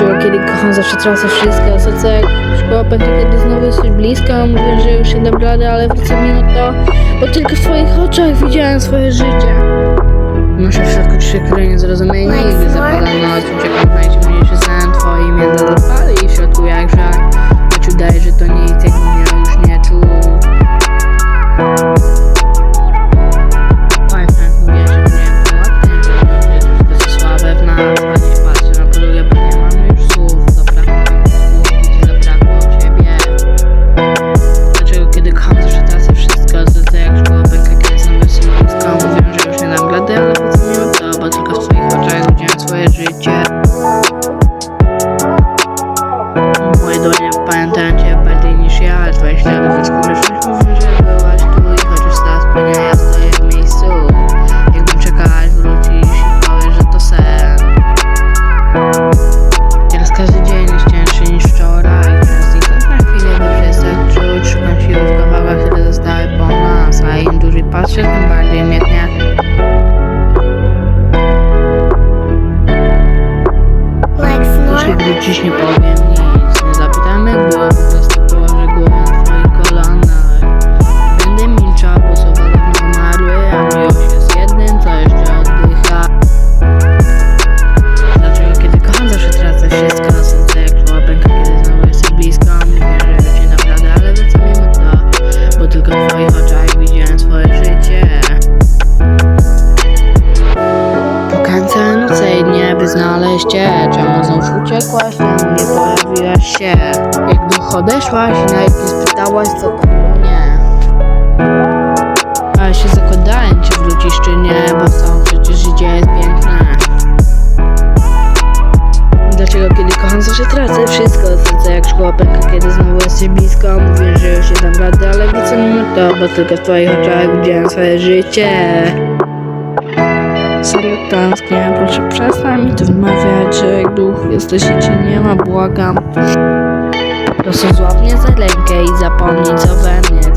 Dlaczego kiedy kocham zawsze tracę wszystko. Serce jak szkoła pęka kiedy znowu jesteś blisko Mówię, że już nie dam rady, ale wrócę mimo to. Bo tylko w twoich oczach widziałem swoje życie. Muszę w środku trzy które nie zrozumienie Nigdy zapadam noc, uciekam bardziej mnie tnie Jeśli wrócisz, nie powiem nic Nie zapytam jak cię Czemu znów uciekłaś, nie pojawiłaś się. Jak duch odeszłaś nie spytałaś, co tam u mnie się zakładałem, czy wrócisz, czy nie Bo sam przecież życie jest piękne. Dlaczego kiedy kocham zawsze tracę wszystko? Serce jak szkoła pęka, kiedy znowu jesteś blisko. Mówię, że już nie dam rady, ale wrócę mimo to Bo tylko w twoich oczach widziałem swoje życie Serio tęsknię, proszę przestań mi to wmawiać, że jak duch jesteś i cię nie ma, błagam. Proszę złap mnie za rękę i zapomnij co we mnie